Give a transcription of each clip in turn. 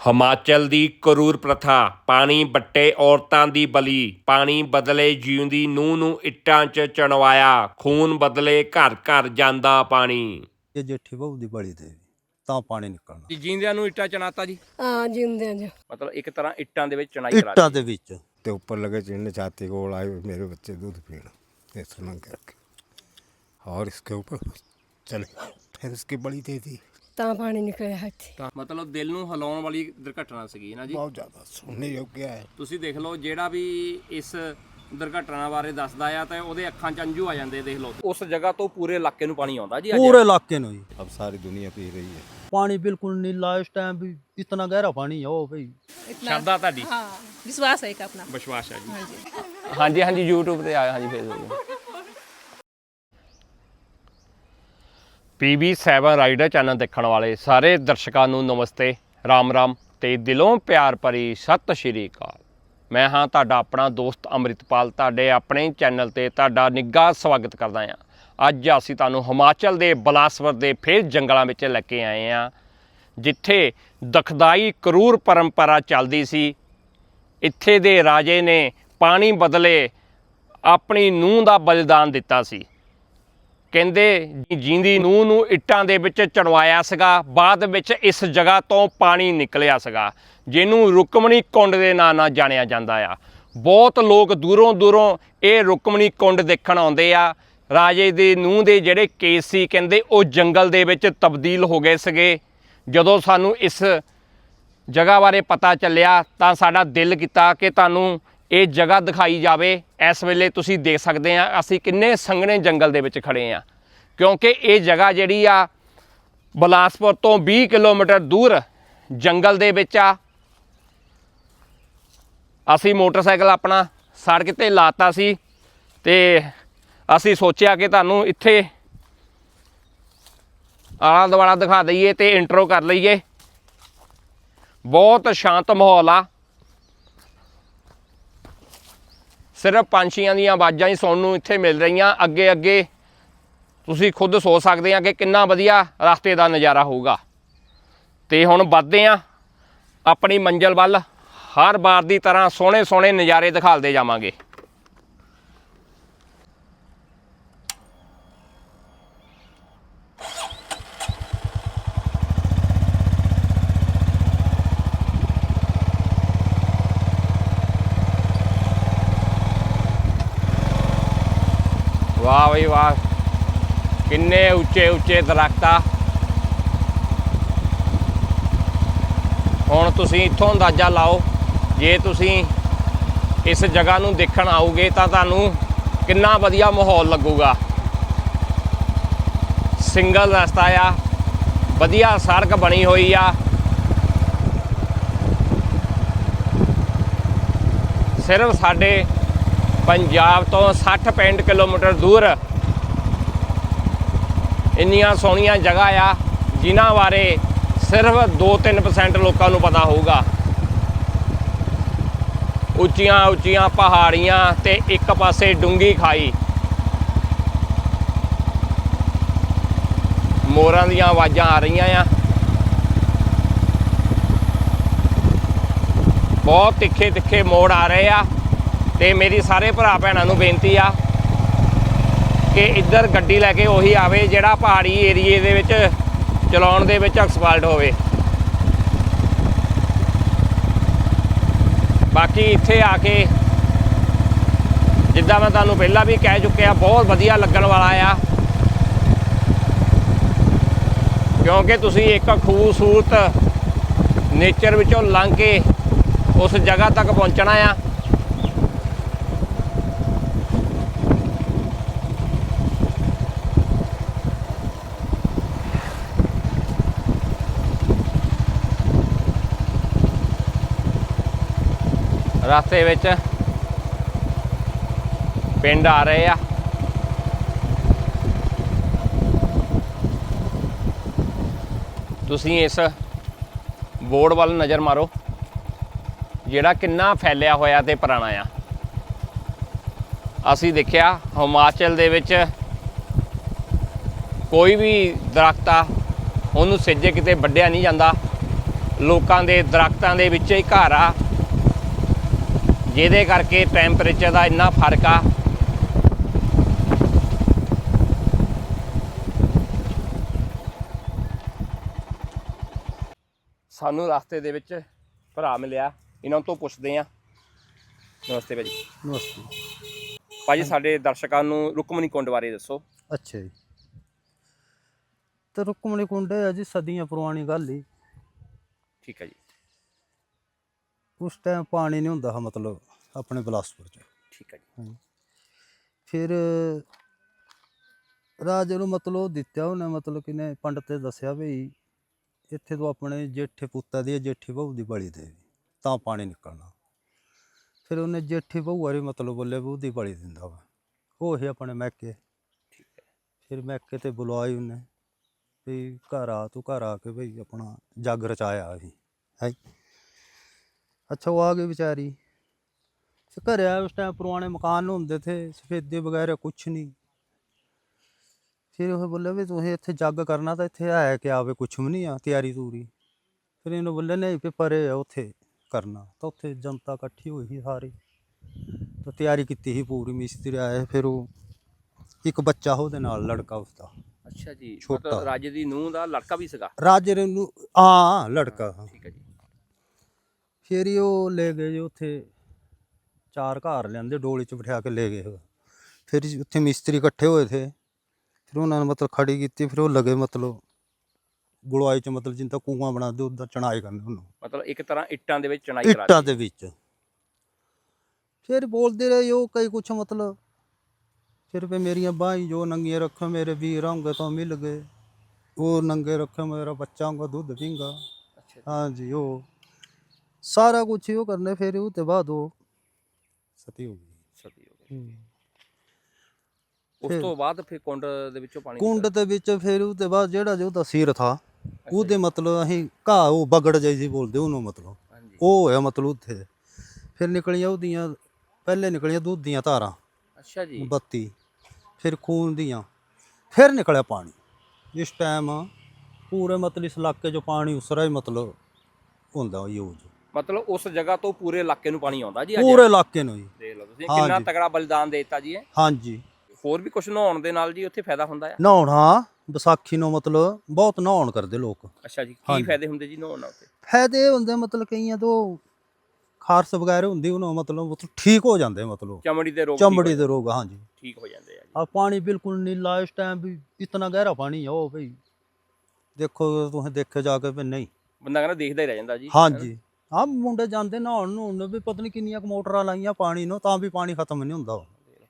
ਹਿਮਾਚਲ ਦੀ ਕਰੂਰ ਪ੍ਰਥਾ ਪਾਣੀ ਬੱਟੇ ਔਰਤਾਂ ਦੀ ਬਲੀ ਪਾਣੀ ਬਦਲੇ ਜਿਉਂਦੀ ਨੂੰਹ ਨੂੰ ਇੱਟਾਂ 'ਚ ਚਣਵਾਇਆ ਖੂਨ ਬਦਲੇ ਘਰ ਘਰ ਜਾਂਦਾ ਪਾਣੀ ਇਹ ਜੇਠੀ ਬਹੂ ਦੀ ਬਲੀ ਤੇ ਤਾਂ ਪਾਣੀ ਨਿਕਲਣਾ ਜਿੰਦਿਆਂ ਨੂੰ ਇੱਟਾਂ ਚਣਾਤਾ ਜੀ ਹਾਂ ਜਿਉਂਦਿਆਂ ਜੀ ਮਤਲਬ ਇੱਕ ਤਰ੍ਹਾਂ ਇੱਟਾਂ ਦੇ ਵਿੱਚ ਚਣਾਈ ਇੱਟਾਂ ਦੇ ਵਿੱਚ ਤੇ ਉੱਪਰ लगे चिड़ने छाती को आए मेरे बच्चे दूध पीना ऐसा नंग करके और इसके ऊपर चले फिर उसकी बड़ी दे दी ਤਾਂ ਪਾਣੀ ਨਿਕਲਿਆ ਇੱਥੇ ਤਾਂ ਮਤਲਬ ਦਿਲ ਨੂੰ ਹਿਲਾਉਣ ਵਾਲੀ ਦੁਰਘਟਨਾ ਸੀਗੀ ਨਾ ਜੀ बहुत ज़्यादा सुनने योग्य है ਤੁਸੀਂ ਦੇਖ ਲਓ ਜਿਹੜਾ ਵੀ ਇਸ ਦੁਰਘਟਨਾ ਬਾਰੇ ਦੱਸਦਾ ਆ ਤਾਂ ਉਹਦੇ ਅੱਖਾਂ 'ਚ ਅੰਜੂ ਆ ਜਾਂਦੇ ਦੇਖ ਲਓ ਉਸ ਜਗ੍ਹਾ ਤੋਂ ਪੂਰੇ ਇਲਾਕੇ ਨੂੰ ਪਾਣੀ ਆਉਂਦਾ ਜੀ ਅੱਜ ਪੂਰੇ ਇਲਾਕੇ ਨੂੰ ਜੀ अब सारी दुनिया पी रही है ਪਾਣੀ ਬਿਲਕੁਲ ਨੀਲਾ ਇਸ ਟਾਈਮ ਵੀ ਇਤਨਾ ਗਹਿਰਾ ਪਾਣੀ ਹੈ ਉਹ ਭਈ ਸ਼ਰਧਾ ਤੁਹਾਡੀ हाँ विश्वास है एक अपना ਵਿਸ਼ਵਾਸ ਹੈ ਜੀ ਹਾਂਜੀ ਹਾਂਜੀ YouTube ਤੇ ਆਇਆ ਹਾਂਜੀ ਫੇਸਬੁੱਕ PB7 ਰਾਈਡਰ ਚੈਨਲ ਦੇਖਣ ਵਾਲੇ ਸਾਰੇ ਦਰਸ਼ਕਾਂ ਨੂੰ ਨਮਸਤੇ, ਰਾਮ ਰਾਮ ਤੇ ਦਿਲੋਂ ਪਿਆਰ ਭਰੀ ਸਤਿ ਸ਼੍ਰੀ ਅਕਾਲ। ਮੈਂ ਹਾਂ ਤੁਹਾਡਾ ਆਪਣਾ ਦੋਸਤ ਅੰਮ੍ਰਿਤਪਾਲ, ਤੁਹਾਡੇ ਆਪਣੇ ਚੈਨਲ ਤੇ ਤੁਹਾਡਾ ਨਿੱਘਾ ਸਵਾਗਤ ਕਰਦਾ ਹਾਂ। ਅੱਜ ਅਸੀਂ ਤੁਹਾਨੂੰ ਹਿਮਾਚਲ ਦੇ ਬਲਾਸਵਰ ਦੇ ਫੇਰ ਜੰਗਲਾਂ ਵਿੱਚ ਲੈ ਕੇ ਆਏ ਹਾਂ, ਜਿੱਥੇ ਦਖਦਾਈ ਕਰੂਰ ਪਰੰਪਰਾ ਚੱਲਦੀ ਸੀ। ਇੱਥੇ ਦੇ ਰਾਜੇ ਨੇ ਪਾਣੀ ਬਦਲੇ ਆਪਣੀ ਨੂੰਹ ਦਾ ਬਲੀਦਾਨ ਦਿੱਤਾ ਸੀ। ਕਹਿੰਦੇ ਜਿੰਦੀ ਨੂੰਹ ਨੂੰ ਇੱਟਾਂ ਦੇ ਵਿੱਚ ਚੜਵਾਇਆ ਸੀਗਾ, ਬਾਅਦ ਵਿੱਚ ਇਸ ਜਗ੍ਹਾ ਤੋਂ ਪਾਣੀ ਨਿਕਲਿਆ ਸੀਗਾ, ਜਿਹਨੂੰ ਰੁਕਮਣੀ ਕੁੰਡ ਦੇ ਨਾਂ ਨਾਲ ਜਾਣਿਆ ਜਾਂਦਾ ਆ। ਬਹੁਤ ਲੋਕ ਦੂਰੋਂ ਦੂਰੋਂ ਇਹ ਰੁਕਮਣੀ ਕੁੰਡ ਦੇਖਣ ਆਉਂਦੇ ਆ। ਰਾਜੇ ਦੇ ਨੂੰਹ ਦੇ ਜਿਹੜੇ ਕੇਸ ਸੀ, ਕਹਿੰਦੇ ਉਹ ਜੰਗਲ ਦੇ ਵਿੱਚ ਤਬਦੀਲ ਹੋ ਗਏ ਸੀਗੇ। ਜਦੋਂ ਸਾਨੂੰ ਇਸ ਜਗ੍ਹਾ ਬਾਰੇ ਪਤਾ ਚੱਲਿਆ ਤਾਂ ਸਾਡਾ ਦਿਲ ਕੀਤਾ ਕਿ ਤੁਹਾਨੂੰ ਇਹ ਜਗ੍ਹਾ ਦਿਖਾਈ ਜਾਵੇ, ਇਸ ਵੇਲੇ ਤੁਸੀਂ ਦੇਖ ਸਕਦੇ ਆ ਅਸੀਂ ਕਿੰਨੇ ਸੰਘਣੇ ਜੰਗਲ ਦੇ ਵਿੱਚ ਖੜੇ ਆ ਕਿਉਂਕਿ ਇਹ ਜਗ੍ਹਾ ਜਿਹੜੀ ਆ, ਬਲਾਸਪੁਰ ਤੋਂ 20 ਕਿਲੋਮੀਟਰ ਦੂਰ ਜੰਗਲ ਦੇ ਵਿੱਚ ਆ। ਅਸੀਂ ਮੋਟਰਸਾਈਕਲ ਆਪਣਾ ਸੜਕ ਤੇ ਲਾਤਾ ਸੀ ਤੇ ਅਸੀਂ ਸੋਚਿਆ ਕਿ ਤੁਹਾਨੂੰ ਇੱਥੇ ਆਲਾ ਦੁਆਲਾ ਦਿਖਾ ਦਈਏ ਤੇ ਇੰਟਰੋ ਕਰ ਲਈਏ। ਬਹੁਤ ਸ਼ਾਂਤ ਮਾਹੌਲ ਆ। ਸਿਰਫ ਪੰਛੀਆਂ ਦੀਆਂ ਆਵਾਜ਼ਾਂ ਹੀ ਸੁਣਨ ਨੂੰ ਇੱਥੇ ਮਿਲ ਰਹੀਆਂ। ਅੱਗੇ ਅੱਗੇ ਤੁਸੀਂ ਖੁਦ ਸੋਚ ਸਕਦੇ ਆ ਕਿ ਕਿੰਨਾ ਵਧੀਆ ਰਸਤੇ ਦਾ ਨਜ਼ਾਰਾ ਹੋਊਗਾ। ਤੇ ਹੁਣ ਵੱਧਦੇ ਆ। ਆਪਣੀ ਮੰਜ਼ਲ ਵੱਲ ਹਰ ਵਾਰ ਦੀ ਤਰ੍ਹਾਂ ਸੋਹਣੇ ਸੋਹਣੇ ਨਜ਼ਾਰੇ ਦਿਖਾਲਦੇ ਜਾਵਾਂਗੇ। ਵਾਹ ਬਈ ਵਾਹ। ਕਿੰਨੇ ਉੱਚੇ ਉੱਚੇ ਦਰਖਤ ਆ। ਹੁਣ ਤੁਸੀਂ ਇੱਥੋਂ ਅੰਦਾਜ਼ਾ ਲਾਓ, ਜੇ ਤੁਸੀਂ ਇਸ ਜਗ੍ਹਾ ਨੂੰ ਦੇਖਣ ਆਓਗੇ ਤਾਂ ਤੁਹਾਨੂੰ ਕਿੰਨਾ ਵਧੀਆ ਮਾਹੌਲ ਲੱਗੂਗਾ। ਸਿੰਗਲ ਰਸਤਾ ਆ, ਵਧੀਆ ਸੜਕ ਬਣੀ ਹੋਈ ਆ। ਸਿਰਫ ਸਾਡੇ ਪੰਜਾਬ ਤੋਂ 60 65 ਕਿਲੋਮੀਟਰ ਦੂਰ ਇੰਨੀਆਂ ਸੋਹਣੀਆਂ ਜਗ੍ਹਾ ਆ, ਜਿਨ੍ਹਾਂ ਬਾਰੇ ਸਿਰਫ 2-3% ਲੋਕਾਂ ਨੂੰ ਪਤਾ ਹੋਊਗਾ। ਉੱਚੀਆਂ ਉੱਚੀਆਂ ਪਹਾੜੀਆਂ ਤੇ ਇੱਕ ਪਾਸੇ ਡੂੰਗੀ ਖਾਈ। ਮੋਰਾਂ ਦੀਆਂ ਆਵਾਜ਼ਾਂ ਆ ਰਹੀਆਂ ਆ। ਬਹੁਤ ਤਿੱਖੇ ਤਿੱਖੇ ਮੋੜ ਆ ਰਹੇ ਆ। ਤੇ ਮੇਰੀ ਸਾਰੇ ਭਰਾ ਭੈਣਾਂ ਨੂੰ ਬੇਨਤੀ ਆ ਕਿ ਇੱਧਰ ਗੱਡੀ ਲੈ ਕੇ ਉਹੀ ਆਵੇ, ਜਿਹੜਾ ਪਹਾੜੀ ਏਰੀਏ ਦੇ ਵਿੱਚ ਚਲਾਉਣ ਦੇ ਵਿੱਚ ਐਕਸਪਰਟ ਹੋਵੇ। ਬਾਕੀ ਇੱਥੇ ਆ ਕੇ ਜਿੱਦਾਂ ਮੈਂ ਤੁਹਾਨੂੰ ਪਹਿਲਾਂ ਵੀ ਕਹਿ ਚੁੱਕਿਆ, ਬਹੁਤ ਵਧੀਆ ਲੱਗਣ ਵਾਲਾ ਆ। ਕਿਉਂਕਿ ਤੁਸੀਂ ਇੱਕ ਖੂਬਸੂਰਤ ਨੇਚਰ ਵਿੱਚੋਂ ਲੰਘ ਕੇ ਉਸ ਜਗ੍ਹਾ ਤੱਕ ਪਹੁੰਚਣਾ ਆ। ਰਸਤੇ ਵਿੱਚ ਪਿੰਡ ਆ ਰਹੇ ਆ। ਤੁਸੀਂ ਇਸ ਬੋਰਡ ਵੱਲ ਨਜ਼ਰ ਮਾਰੋ, ਜਿਹੜਾ ਕਿੰਨਾ ਫੈਲਿਆ ਹੋਇਆ ਤੇ ਪੁਰਾਣਾ ਆ। ਅਸੀਂ ਦੇਖਿਆ, ਹਿਮਾਚਲ ਦੇ ਵਿੱਚ ਕੋਈ ਵੀ ਦਰਖਤ ਆ, ਉਹਨੂੰ ਸਿੱਜੇ ਕਿਤੇ ਵੱਢਿਆ ਨਹੀਂ ਜਾਂਦਾ। ਲੋਕਾਂ ਦੇ ਦਰਖਤਾਂ ਦੇ ਵਿੱਚ ਹੀ ਘਰ ਆ। ਜਿਹਦੇ ਕਰਕੇ ਟੈਂਪਰੇਚਰ ਦਾ ਇੰਨਾ ਫ਼ਰਕ ਆ। ਸਾਨੂੰ ਰਸਤੇ ਦੇ ਵਿੱਚ ਭਰਾ ਮਿਲਿਆ। ਇਹਨਾਂ ਤੋਂ ਪੁੱਛਦੇ ਆ ਨਮਸਤੇ ਭਾਜੀ। ਨਮਸਤੇ। ਭਾਜੀ ਸਾਡੇ ਦਰਸ਼ਕਾਂ ਨੂੰ ਰੁਕਮਣੀ ਕੁੰਡ ਬਾਰੇ ਦੱਸੋ। ਅੱਛਾ ਜੀ। ਤੇ ਰੁਕਮਣੀ ਕੁੰਡ ਹੈ ਜੀ ਸਦੀਆਂ ਪੁਰਾਣੀ ਗੱਲ ਹੀ ਠੀਕ ਹੈ ਜੀ। ਉਸ ਟਾਈਮ ਪਾਣੀ ਨਹੀਂ ਹੁੰਦਾ ਸੀ ਮਤਲਬ ਆਪਣੇ ਬਿਲਾਸਪੁਰ ਚ। ਠੀਕ ਹੈ ਜੀ। ਫਿਰ ਰਾਜੇ ਨੂੰ ਮਤਲਬ ਦਿੱਤਾ ਉਹਨੇ ਮਤਲਬ ਕਿਨੇ ਪੰਡਤ ਨੇ ਦੱਸਿਆ ਵੀ ਇੱਥੇ ਤੋਂ ਆਪਣੇ ਜੇਠੇ ਪੁੱਤਾਂ ਦੀ ਜੇਠੀ ਬਹੂ ਦੀ ਬਲੀ ਦੇ ਤਾਂ ਪਾਣੀ ਨਿਕਲਣਾ। ਫਿਰ ਉਹਨੇ ਜੇਠੀ ਬਹੂ ਵਾਰੀ ਮਤਲਬ ਬੋਲੇ ਬਹੂ ਦੀ ਬਲੀ ਦਿੰਦਾ ਵਾ। ਉਹ ਹੀ ਆਪਣੇ ਮੈਕੇ ਠੀਕ ਹੈ। ਫਿਰ ਮੈਕੇ ਤੇ ਬੁਲਾਈ ਉਹਨੇ ਵੀ ਘਰ ਆ ਤੂੰ ਘਰ ਆ ਕੇ ਭਈ ਆਪਣਾ ਜੱਗ ਰਚਾਇਆ ਅਸੀਂ। ਹੈ ਅੱਛਾ ਉਹ ਆ ਗਈ ਵਿਚਾਰੀ। ਤੇ ਘਰੇ ਆ ਉਸ ਟਾਈਮ ਪੁਰਾਣੇ ਮਕਾਨ ਹੁੰਦੇ ਥੇ ਸਫੇਦੇ ਵਗੈਰਾ ਕੁਛ ਨਹੀਂ ਫਿਰ ਉਹ ਬੋਲੇ ਵੀ ਤੁਸੀਂ ਇੱਥੇ ਜੱਗ ਕਰਨਾ ਤਾਂ ਇੱਥੇ ਆਇਆ ਕਿ ਆਵੇ ਕੁਛ ਵੀ ਨਹੀਂ ਆ ਤਿਆਰੀ ਤੂਰੀ। ਫਿਰ ਇਹਨੂੰ ਬੋਲੇ ਨਹੀਂ ਵੀ ਪਰੇ ਆ ਉੱਥੇ ਕਰਨਾ। ਤਾਂ ਉੱਥੇ ਜਨਤਾ ਇਕੱਠੀ ਹੋਈ ਸੀ ਸਾਰੀ। ਤਾਂ ਤਿਆਰੀ ਕੀਤੀ ਸੀ ਪੂਰੀ ਮਿਸਤਰੀ ਆਏ ਫਿਰ ਉਹ ਇੱਕ ਬੱਚਾ ਉਹਦੇ ਨਾਲ ਲੜਕਾ ਉਸਦਾ। ਅੱਛਾ ਜੀ ਛੋਟਾ। ਮਤਲਬ ਰਾਜੇ ਦੀ ਨੂੰਹ ਦਾ ਲੜਕਾ ਵੀ ਸੀਗਾ? ਰਾਜੇ ਨੂੰ ਹਾਂ ਲੜਕਾ। ਠੀਕ ਹੈ ਜੀ। ਫਿਰ ਹੀ ਉਹ ਲੈ ਗਏ ਜੀ ਉੱਥੇ ਚਾਰ ਘਰ ਲਿਆਂਦੇ ਡੋਲੀ 'ਚ ਬਿਠਾ ਕੇ ਲੈ ਗਏ। ਫਿਰ ਉੱਥੇ ਮਿਸਤਰੀ ਇਕੱਠੇ ਹੋਏ ਥੇ। ਫਿਰ ਉਹਨਾਂ ਨੇ ਮਤਲਬ ਖੜੀ ਕੀਤੀ ਫਿਰ ਉਹ ਲਗੇ ਮਤਲਬ ਗੁਲਵਾਈ 'ਚ ਮਤਲਬ ਜਿੰਦਾ ਕੂਆਂ ਬਣਾ ਦੇ ਉਦਾਂ ਚਣਾਈ ਕਰਨੇ ਉਹਨੂੰ। ਮਤਲਬ ਇੱਕ ਤਰ੍ਹਾਂ ਇੱਟਾਂ ਦੇ ਵਿੱਚ ਚਣਾਈ ਕਰਾ ਇੱਟਾਂ। ਦੇ ਵਿੱਚ। ਫਿਰ ਬੋਲਦੇ ਰਹੇ ਉਹ ਕਈ ਕੁਛ ਮਤਲਬ। ਫਿਰ ਵੀ ਮੇਰੀਆਂ ਬਾਹਾਂ ਜੋ ਨੰਗੀਆਂ ਰੱਖੋ ਮੇਰੇ ਵੀਰ ਹੋਂਗੇ ਤਾਂ ਮਿਲ ਗਏ। ਉਹ ਨੰਗੇ ਰੱਖੋ ਮੇਰਾ ਬੱਚਾ ਹੋਂਗਾ ਦੁੱਧ ਪੀਂਗਾ ਹਾਂਜੀ ਉਹ ਸਾਰਾ ਕੁਝ ਉਹ ਕਰਨੇ ਫਿਰ ਉਹ ਤੇ ਬਾਅਦ ਉਹ ਸਤੀ ਹੋ ਗਈ। ਸਤੀ ਹੋ ਗਈ। ਉਸ ਤੋਂ ਬਾਅਦ ਫਿਰ ਕੁੰਡ ਦੇ ਵਿੱਚੋਂ ਪਾਣੀ ਕੁੰਡ ਦੇ ਵਿੱਚ ਫਿਰ ਉਹ ਤੇ ਬਾਅਦ ਜਿਹੜਾ ਜੋ ਉਹਦਾ ਸਿਰ ਥਾ ਉਹਦੇ ਮਤਲਬ ਅਸੀਂ ਘਾਹ ਉਹ ਬਗੜ ਜਾਈ ਸੀ ਬੋਲਦੇ ਉਹਨੂੰ ਮਤਲਬ। ਉਹ ਹੋਇਆ ਮਤਲਬ ਉੱਥੇ। ਫਿਰ ਨਿਕਲੀਆਂ ਉਹਦੀਆਂ ਪਹਿਲੇ ਨਿਕਲੀਆਂ ਦੁੱਧ ਦੀਆਂ ਧਾਰਾਂ। ਅੱਛਾ ਜੀ। ਬੱਤੀ ਫਿਰ ਖੂਨ ਦੀਆਂ ਫਿਰ ਨਿਕਲਿਆ ਪਾਣੀ। ਇਸ ਟਾਈਮ ਪੂਰੇ ਮਤਲਬ ਇਸ ਇਲਾਕੇ 'ਚੋਂ ਪਾਣੀ ਉਸਰਾ ਹੀ ਮਤਲਬ ਹੁੰਦਾ ਯੂਜ਼। ਮਤਲਬ ਉਸ ਜਗ੍ਹਾ ਤੋਂ ਪੂਰੇ ਇਲਾਕੇ ਨੂੰ ਪਾਣੀ ਆਉਂਦਾ ਜੀ ਅੱਜ? ਪੂਰੇ ਇਲਾਕੇ ਨੂੰ ਜੀ। ਦੇਖ ਲਓ ਤੁਸੀਂ ਹਾਂਜੀ। ਕਿੰਨਾ ਤਗੜਾ ਬਲਿਦਾਨ ਦੇ ਦਿੱਤਾ ਜੀ ਇਹ। ਹਾਂਜੀ। ਹੋਰ ਵੀ ਕੁਝ ਨਹਾਉਣ ਦੇ ਨਾਲ ਜੀ ਉੱਥੇ ਫਾਇਦਾ ਹੁੰਦਾ ਆ? ਨਹਾਉਣਾ ਵਿਸਾਖੀ ਨੂੰ ਮਤਲਬ ਬਹੁਤ ਨਹਾਉਣ ਕਰਦੇ ਲੋਕ। ਅੱਛਾ ਜੀ ਕੀ ਹਾਂਜੀ। ਫਾਇਦੇ ਹੁੰਦੇ ਜੀ ਨਹਾਉਣ ਨਾਲ ਉੱਥੇ? ਫਾਇਦੇ ਹੁੰਦੇ ਮਤਲਬ ਕਈਆਂ ਤੋਂ ਖਾਰਸ ਵਗੈਰਾ ਹੁੰਦੀ ਉਹਨਾਂ ਮਤਲਬ ਮਤਲਬ ਠੀਕ ਹੋ ਜਾਂਦੇ ਮਤਲਬ। ਚਮੜੀ ਦੇ ਰੋਗ ਠੀਕ ਚਮੜੀ ਦੇ ਰੋਗ ਹਾਂਜੀ। ਠੀਕ ਹੋ ਜਾਂਦੇ ਆ ਜੀ। ਆ ਪਾਣੀ ਬਿਲਕੁਲ ਨੀਲਾ ਇਸ ਟਾਈਮ ਵੀ ਇਤਨਾ ਗਹਿਰਾ ਪਾਣੀ ਆ ਉਹ ਭਈ ਦੇਖੋ ਤੁਸੀਂ ਦੇਖੇ ਜਾ ਕੇ ਵੀ ਨਹੀਂ। ਬੰਦਾ ਕਹਿੰਦਾ ਦੇਖਦਾ ਹੀ ਰਹਿ ਜਾਂਦਾ ਜੀ। ਹਾਂਜੀ। ਆ ਮੁੰਡੇ ਜਾਂਦੇ ਨਹਾਉਣ ਨੂੰ ਵੀ ਪਤਾ ਨਹੀਂ ਕਿੰਨੀਆਂ ਕੁ ਮੋਟਰਾਂ ਲਾਈਆਂ ਪਾਣੀ ਨੂੰ ਤਾਂ ਵੀ ਪਾਣੀ ਖਤਮ ਨਹੀਂ ਹੁੰਦਾ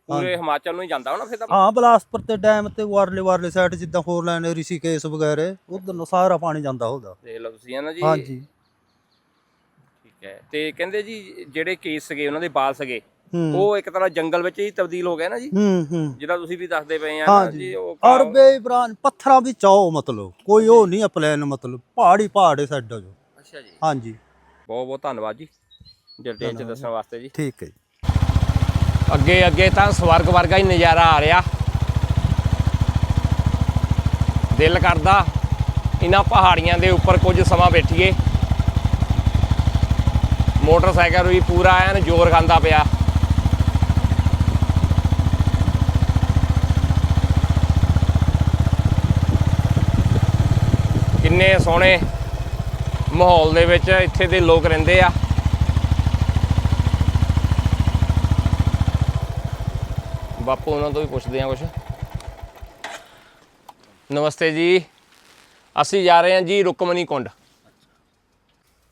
ਪੂਰੇ ਹਿਮਾਚਲ ਨੂੰ ਹੀ ਜਾਂਦਾ ਹੋਣਾ ਫਿਰ ਤਾਂ। ਹਾਂ ਬਲਾਸਪੁਰ ਤੇ ਡੈਮ ਤੇ ਵਾਰਲੇ ਵਾਰਲੇ ਸਾਈਡ ਜਿੱਦਾਂ ਫੋਰ ਲਾਈਨ ਰਿਸ਼ੀਕੇਸ਼ ਵਗੈਰੇ ਉਧਰ ਨੂੰ ਸਾਰਾ ਪਾਣੀ ਜਾਂਦਾ ਹੁੰਦਾ ਦੇਖ ਲਓ ਤੁਸੀਂ ਹੈ ਨਾ ਜੀ। ਹਾਂਜੀ। ਠੀਕ ਹੈ। ਤੇ ਕਹਿੰਦੇ ਜੀ ਜਿਹੜੇ ਕੇਸ ਸੀਗੇ ਉਹਨਾਂ ਦੇ ਬਾਲ ਸੀਗੇ ਉਹ ਇੱਕ ਤਰ੍ਹਾਂ ਜੰਗਲ ਵਿੱਚ ਹੀ ਤਬਦੀਲ ਹੋ ਗਏ ਨਾ ਜੀ? ਹੂੰ ਹੂੰ। ਜਿਹੜਾ ਤੁਸੀਂ ਵੀ ਦੱਸਦੇ ਪਏ ਆ ਜੀ ਉਹ ਔਰ ਘਾਹ- ਬੇਬਰਾਨ ਪੱਥਰਾਂ ਵਿੱਚ ਆਓ ਮਤਲਬ। ਕੋਈ ਉਹ ਨਹੀਂ ਪਲਾਨ ਮਤਲਬ। ਪਹਾੜੀ ਪਹਾੜੇ ਸਾਡਾ ਜੋ। ਅੱਛਾ ਜੀ। ਹਾਂਜੀ। ਬਹੁਤ ਬਹੁਤ ਧੰਨਵਾਦ ਜੀ ਡਿਟੇਲ ਚ ਦੱਸਣ ਵਾਸਤੇ ਜੀ। ਠੀਕ ਹੈ ਜੀ। ਅੱਗੇ ਅੱਗੇ ਤਾਂ ਸਵਰਗ ਵਰਗਾ ਹੀ ਨਜ਼ਾਰਾ ਆ ਰਿਹਾ। ਦਿਲ ਕਰਦਾ ਇਹਨਾਂ ਪਹਾੜੀਆਂ ਦੇ ਉੱਪਰ ਕੁਝ ਸਮਾਂ ਬੈਠੀਏ। ਮੋਟਰਸਾਈਕਲ ਵੀ ਪੂਰਾ ਐਨ ਜ਼ੋਰ ਖਾਂਦਾ ਪਿਆ। ਕਿੰਨੇ ਸੋਹਣੇ ਮਾਹੌਲ ਦੇ ਵਿੱਚ ਇੱਥੇ ਦੇ ਲੋਕ ਰਹਿੰਦੇ ਆ ਬਾਪੂ ਉਹਨਾਂ ਤੋਂ ਵੀ ਪੁੱਛਦੇ ਆ ਕੁਝ ਨਮਸਤੇ ਜੀ ਅਸੀਂ ਜਾ ਰਹੇ ਹਾਂ ਜੀ ਰੁਕਮਨੀ ਕੁੰਡ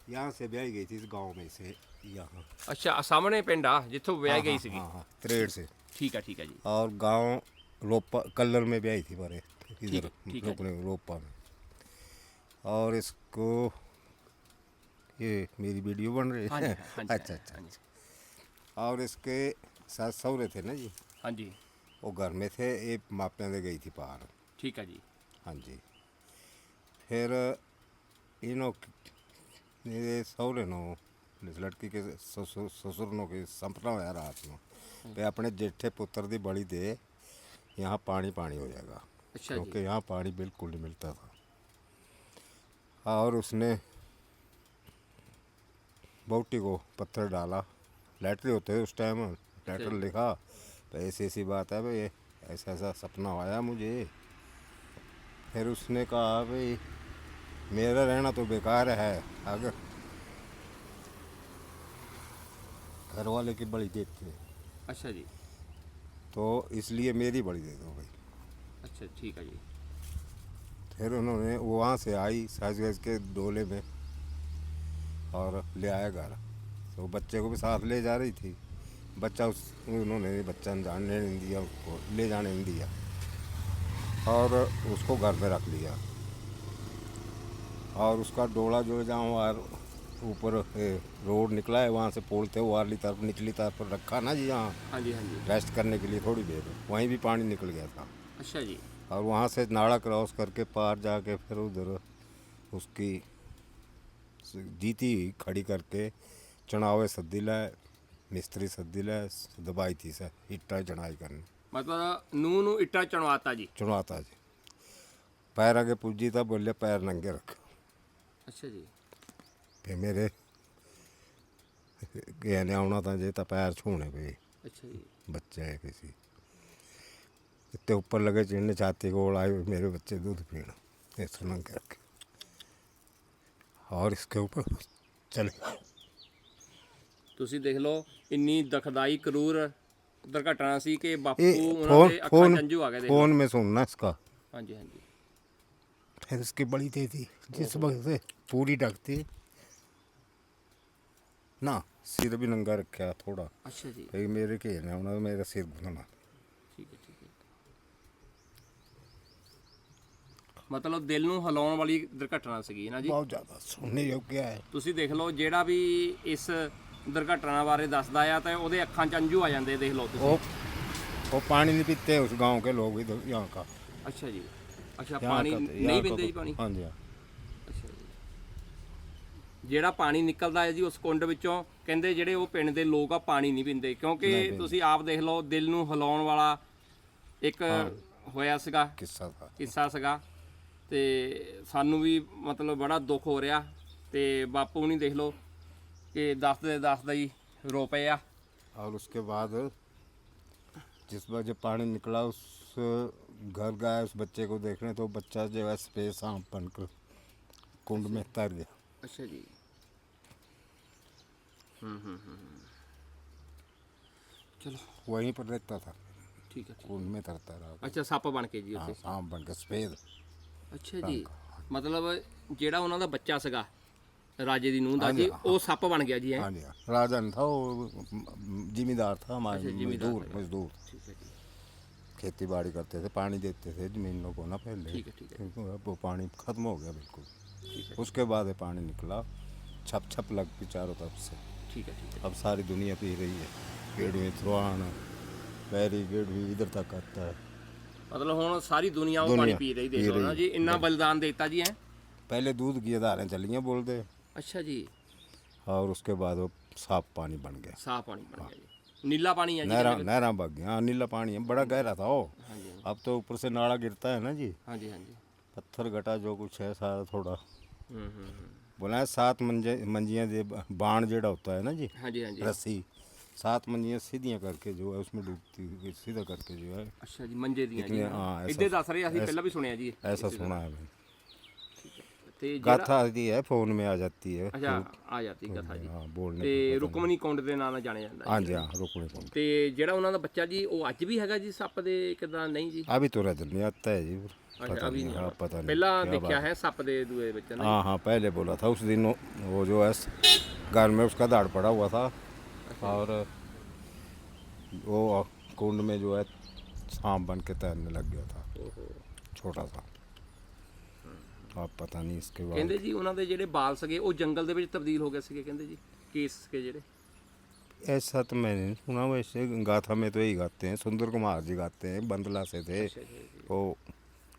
यहाँ से ब्याही गई थी इस गांव में से यहाँ ਅੱਛਾ ਸਾਹਮਣੇ ਪਿੰਡ ਆ ਜਿੱਥੋਂ ਵਿਆਹ ਗਈ ਸੀਗੀ हाँ हाँ त्रेड़ से ਠੀਕ ਆ ਠੀਕ ਆ ਜੀ और गांव रोपा कल्लर में ब्याही थी बारे ठीक इधर है, ठीक है रोपने रोपा में और इसको ये मेरी वीडियो बन रही हाँ है जी, हाँ जी, अच्छा हाँ अच्छा जी। और इसके सास सहुरे थे ना जी ਹਾਂਜੀ वो घर में थे ये मापियाँ दे गई थी बाहर ਠੀਕ ਆ ਜੀ हाँ जी फिर इनो ये सहुरे नो इस लड़की के ससुर ससुर नो के संपना होया रात में पे अपने जेठे पुत्र दी बड़ी दे यहाँ पानी पानी हो जाएगा अच्छा जी क्योंकि यहाँ पानी बिल्कुल नहीं मिलता था और उसने बहुटी को पत्थर डाला। लेटर होते थे उस टाइम लेटर लिखा तो ऐसी ऐसी बात है भाई ऐसा ऐसा सपना आया मुझे। फिर उसने कहा भाई मेरा रहना तो बेकार है अगर घर वाले की बड़ी देते थी। अच्छा जी। तो इसलिए मेरी बड़ी दे दो भाई अच्छा ठीक है जी। फिर उन्होंने वहाँ से आई साज गज के डोले में। और ले आया घर। तो बच्चे को भी साथ ले जा रही थी। बच्चा उस उन्होंने बच्चा जाने नहीं दिया उसको ले जाने नहीं दिया। और उसको घर में रख लिया। और उसका डोला जो है जहाँ वार ऊपर रोड निकला है वहाँ से पोलते हुए वारली तरफ़ निचली तरफ़ रखा ना जी यहाँ? हाँ हाँ रेस्ट करने के लिए थोड़ी देर। वहीं भी पानी निकल गया था। अच्छा जी। और वहाँ से नाड़ा क्रॉस करके पार जाके फिर उधर उसकी जीती हुई खड़ी करके चुनावे सद्दी लै मिस्त्री सद्दी लै दबाई थी से इट्टा चढ़ाई करनी ਮਤਲਬ ਨੂੰ ਨੂੰ ਇੱਟਾਂ ਚਣਵਾਤਾ ਜੀ चुनवाता जी पैर आगे पुजी था बोले पैर नंगे रख ਅੱਛਾ ਜੀ फिर मेरे कहने आना था जे तो पैर छूने पे ਅੱਛਾ ਜੀ बच्चे है किसी इतने ऊपर लगे चिड़ने छाती को आए मेरे बच्चे दूध पीना इस नंग करके और इसके ऊपर चले गए। ਤੁਸੀਂ ਦੇਖ ਲਓ ਇੰਨੀ ਦਖਦਾਈ ਕਰੂਰ ਦੁਰਘਟਨਾ ਸੀ ਕਿ ਬਾਪੂ ये ਉਹਨਾਂ फोन ਦੇ ਅੱਖਾਂ फोन ਚੰਜੂ ਆ ਗਏ ਦੇਖ ਲਓ फोन में सुनना इसका ਹਾਂਜੀ ਹਾਂਜੀ फिर इसकी बड़ी दे दी जिस वक्त से पूरी ढकती ना सिर भी नंगा रखा थोड़ा ਅੱਛਾ ਜੀ फिर मेरे घेरने आना तो मेरा सिर घुसना ਮਤਲਬ ਦਿਲ ਨੂੰ ਹਿਲਾਉਣ ਵਾਲੀ ਦੁਰਘਟਨਾ ਸੀਗੀ ਨਾ ਜੀ बहुत ज़्यादा सुनने योग्य है ਤੁਸੀਂ ਦੇਖ ਲਓ ਜਿਹੜਾ ਵੀ ਇਸ ਦੁਰਘਟਨਾ ਬਾਰੇ ਦੱਸਦਾ ਆ ਤਾਂ ਉਹਦੇ ਅੱਖਾਂ ਚ ਅੰਜੂ ਆ ਜਾਂਦੇ ਦੇਖ ਲਓ ਤੁਸੀਂ वो वो पानी नहीं पीते उस गांव के लोग इधर यहाँ का ਅੱਛਾ ਜੀ ਅੱਛਾ यहाँ ਪਾਣੀ का तो- ਨਹੀਂ यहाँ का ਪੀਂਦੇ ਜੀ तो- ਪਾਣੀ हाँ जी हाँ ਅੱਛਾ ਜੀ ਜਿਹੜਾ ਪਾਣੀ ਨਿਕਲਦਾ ਹੈ ਜੀ ਉਸ ਕੁੰਡ ਵਿੱਚੋਂ ਕਹਿੰਦੇ ਜਿਹੜੇ ਉਹ ਪਿੰਡ ਦੇ ਲੋਕ ਆ ਪਾਣੀ ਨਹੀਂ ਪੀਂਦੇ ਕਿਉਂਕਿ ਨਹੀਂ ਪੀਂਦੇ। ਤੁਸੀਂ ਆਪ ਦੇਖ ਲਓ ਦਿਲ ਨੂੰ ਹਿਲਾਉਣ ਵਾਲਾ ਇੱਕ ਹੋਇਆ ਸੀਗਾ किस्सा था ਕਿੱਸਾ ਸੀਗਾ ਤੇ ਸਾਨੂੰ ਵੀ ਮਤਲਬ ਬੜਾ ਦੁੱਖ ਹੋ ਰਿਹਾ ਤੇ ਬਾਪੂ ਨਹੀਂ ਦੇਖ ਲਓ ਕਿ ਦੱਸਦੇ ਦੱਸਦਾ ਹੀ ਰੋ ਪਏ ਆ और उसके बाद जिस बार जब पानी निकला उस घर गया उस बच्चे को देखने तो बच्चा जो है सफेद सांप बनकर कुंड में तर गया ਅੱਛਾ ਜੀ ਹੂੰ ਹੂੰ ਹੂੰ ਚਲੋ वहीं पर रहता था ਠੀਕ ਹੈ ਠੀਕ कुंड में तरता रहा ਅੱਛਾ ਸੱਪ ਬਣ ਕੇ ਜੀ हाँ ਉੱਥੇ सांप बनकर सफेद ਅੱਛਾ ਜੀ ਮਤਲਬ ਜਿਹੜਾ ਉਹਨਾਂ ਦਾ ਬੱਚਾ ਸੀਗਾ ਰਾਜੇ ਦੀ ਨੂੰਹ ਦਾ ਹਾਂਜੀ, ਜੀ ਉਹ ਸੱਪ ਬਣ ਗਿਆ ਜੀ ਹੈ हाँ जी हाँ राजा नहीं था वो जिम्मेदार था हमारे अच्छा, जिम्मेदार मजदूर था। मजदूर ਠੀਕ ਹੈ ਜੀ खेती बाड़ी करते थे पानी देते थे जमीनों को ना पहले ठीक है, ठीक है। क्योंकि अब वो पानी खत्म हो गया बिल्कुल ठीक है उसके बाद ये पानी निकला छप छप लग पी चारों तरफ से ਠੀਕ ਹੈ ਠੀਕ ਹੈ अब सारी दुनिया पी रही है गेड़वी थ्रोआन बैरी गेड़वी इधर तक आता है ਮਤਲਬ ਹੁਣ ਸਾਰੀ ਦੁਨੀਆ ਉਹ ਦੁਨੀਆ ਪਾਣੀ ਪੀ ਰਹੀ ਦੇਖ पी ਲਓ रही ਨਾ है। ਜੀ ਇੰਨਾ ਬਲਿਦਾਨ ਦੇਤਾ ਜੀ ਹੈ पहले दूध की धारें चलियाँ बोलते ਅੱਛਾ ਜੀ और उसके बाद वो साफ पानी बन गया ਸਾਫ ਪਾਣੀ ਬਣ ਗਿਆ ਜੀ ਨੀਲਾ ਪਾਣੀ ਹੈ ਜੀ नहरा नहरा बग गया हाँ नीला पानी है बड़ा गहरा था वो ਹਾਂਜੀ अब तो ऊपर से नाला गिरता है ना जी ਹਾਂਜੀ ਹਾਂਜੀ पत्थर घटा जो कुछ है सारा थोड़ा ਹੂੰ ਹੂੰ ਹੂੰ। बोला है सात मंजे मंजियाँ दे बाण जेड़ा होता है ना जी ਹਾਂਜੀ ਹਾਂਜੀ रस्सी सात मंजियाँ सीधियाँ करके जो है उसमें डूबती हुई सीधा करके जो है ਅੱਛਾ ਜੀ ਮੰਜੇ ਦੀਆਂ ਜੀ इतने हाँ ऐसा ਇੱਦੇ ਦੱਸ ਰਹੇ ਅਸੀਂ ਪਹਿਲਾਂ ਵੀ ਸੁਣਿਆ ਜੀ ऐसा सुना है भाई ਤੇ ਜਿਹੜਾ गाथा आती है फोन में आ जाती है ਅੱਛਾ ਆ ਜਾਂਦੀ ਕਥਾ ਜੀ हाँ बोलने ਤੇ की पता ਰੁਕਮਣੀ ਕੁੰਡ ਦੇ ਨਾਂ ਨਾਲ ਜਾਣਿਆ ਜਾਂਦਾ नहीं। हाँ जी हाँ रोकने को ਤੇ ਜਿਹੜਾ ਉਹਨਾਂ ਦਾ ਬੱਚਾ ਜੀ ਉਹ ਅੱਜ ਵੀ ਹੈਗਾ ਜੀ ਸੱਪ ਦੇ ਕਿਦਾਂ ਨਹੀਂ ਜੀ अभी तो रजत नहीं आता है जी ਅੱਛਾ पता ਅਭੀ नहीं ਨਹੀਂ हाँ ਆਇਆ। पता नहीं ਪਹਿਲਾਂ क्या ਦੇਖਿਆ बात ਹੈ ਸੱਪ ਦੇ ਦੂਏ ਵਿੱਚ ਨਾ हाँ हाँ पहले बोला था उस दिन वो वो जो है घर में उसका दाढ़ पड़ा हुआ था और वो कुंड में जो है सांप बन के तैरने लग गया था ਓਹੋ। छोटा सा अब पता नहीं इसके बाद ਕਹਿੰਦੇ ਜੀ ਉਹਨਾਂ ਦੇ ਜਿਹੜੇ ਬਾਲ ਸਗੇ ਉਹ ਜੰਗਲ ਦੇ ਵਿੱਚ ਤਬਦੀਲ ਹੋ ਗਏ ਸੀਗੇ ਕਹਿੰਦੇ ਜੀ ਕੇਸ ਸਗੇ ਜਿਹੜੇ ऐसा तो मैंने नहीं सुना वैसे गाथा में तो यही गाते हैं सुंदर कुमार जी गाते हैं बंदला से थे ਅੱਛਾ ਜੀ ਜੀ। वो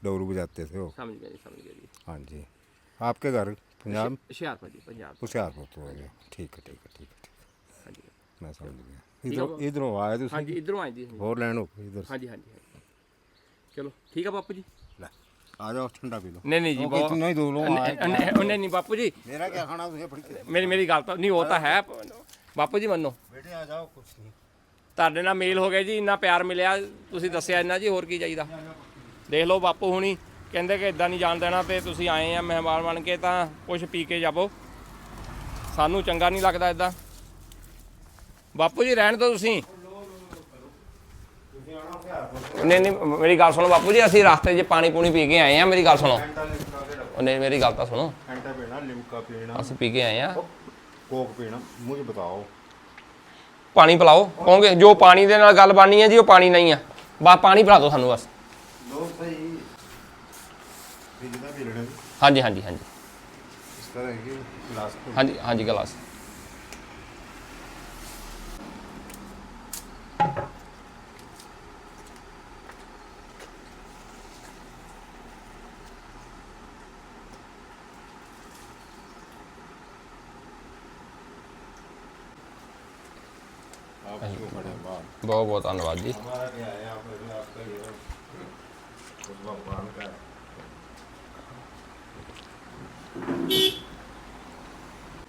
डोरू बजाते थे वो ਸਮਝ ਗਿਆ ਜੀ ਸਮਝ ਗਿਆ ਜੀ हाँ जी आपके घर पंजाब ਹੁਸ਼ਿਆਰਪੁਰ ਜੀ ਪੰਜਾਬ होशियारपुर तो हो गया ठीक है ठीक है ठीक है ठीक है ਹਾਂਜੀ ਮੈਂ ਸਮਝ ਗਿਆ। ਇਧਰੋਂ ਇਧਰੋਂ ਆਏ ਤੁਸੀਂ? ਹਾਂਜੀ ਇਧਰੋਂ ਆਏ ਜੀ ਹੋਰ ਲੈਣ ਹੋ ਇਧਰ? ਹਾਂਜੀ ਹਾਂਜੀ ਚਲੋ ਠੀਕ ਆ ਬਾਪੂ ਜੀ? ਲੈ ਆ ਜਾਓ ਠੰਡਾ ਪੀ ਲਓ। ਨਹੀਂ ਨਹੀਂ ਜੀ ਬਹੁਤ ਨਹੀਂ ਦੋ ਲੋ ਨਹੀਂ ਨਹੀਂ ਬਾਪੂ ਜੀ। ਮੇਰਾ ਕੀ ਖਾਣਾ ਤੁਸੀਂ ਫੜ ਮੇਰੀ ਮੇਰੀ ਗੱਲ ਤਾਂ ਨਹੀਂ ਉਹ ਤਾਂ ਹੈ। ਬਾਪੂ ਜੀ ਮੰਨੋ। ਬੇਟੇ ਆ ਜਾਓ ਕੁਛ ਨਹੀਂ। ਤੁਹਾਡੇ ਨਾਲ ਮੇਲ ਹੋ ਗਿਆ ਜੀ ਇੰਨਾ ਪਿਆਰ ਮਿਲਿਆ ਤੁਸੀਂ ਦੱਸਿਆ ਇੰਨਾ ਜੀ ਹੋਰ ਕੀ ਚਾਹੀਦਾ? ਦੇਖ ਲਓ ਬਾਪੂ ਹੁਣੀ ਕਹਿੰਦੇ ਕਿ ਇਦਾਂ ਨਹੀਂ ਜਾਣ ਦੇਣਾ ਤੇ ਤੁਸੀਂ ਆਏ ਆ ਮਹਿਮਾਨ ਬਣ ਕੇ ਤਾਂ ਕੁਛ ਪੀ ਕੇ ਜਾਵੋ। ਸਾਨੂੰ ਚੰਗਾ ਨਹੀਂ ਲੱਗਦਾ ਇਦਾਂ ਬਾਪੂ ਜੀ ਰਹਿਣ ਦਿਓ ਤੁਸੀਂ। ਨਹੀਂ ਨਹੀਂ ਮੇਰੀ ਗੱਲ ਸੁਣੋ ਬਾਪੂ ਜੀ ਅਸੀਂ ਰਸਤੇ 'ਚ ਪਾਣੀ ਪੂਣੀ ਪੀ ਕੇ ਆਏ ਆ ਮੇਰੀ ਗੱਲ ਸੁਣੋ। ਨਹੀਂ ਮੇਰੀ ਗੱਲ ਤਾਂ ਸੁਣੋ। ਫੈਂਟਾ ਪੀਣਾ ਲਿਮਕਾ ਪੀਣਾ। ਅਸੀਂ ਪੀ ਕੇ ਆਏ ਆ। ਕੋਕ ਪੀਣਾ ਮੁਝੇ ਬਤਾਓ। ਪਾਣੀ ਪਿਲਾਓ ਕਹੋਗੇ ਜੋ ਪਾਣੀ ਦੇ ਨਾਲ ਗੱਲ ਬਾਨੀ ਹੈ ਜੀ ਉਹ ਪਾਣੀ ਨਹੀਂ ਆ। ਬਸ ਪਾਣੀ ਪਿਲਾ ਦਿਓ ਸਾਨੂੰ ਬਸ। ਲੋ ਸਹੀ ਇਹ ਜਿਹਦਾ ਪੀ ਲੈਣਾ। ਹਾਂਜੀ ਹਾਂਜੀ ਹਾਂਜੀ। ਇਸ ਤਰ੍ਹਾਂ ਹੈ ਕਿ ਗਲਾਸ। ਹਾਂਜੀ ਹਾਂਜੀ ਗਲਾਸ। ਬਹੁਤ ਬਹੁਤ ਧੰਨਵਾਦ ਜੀ।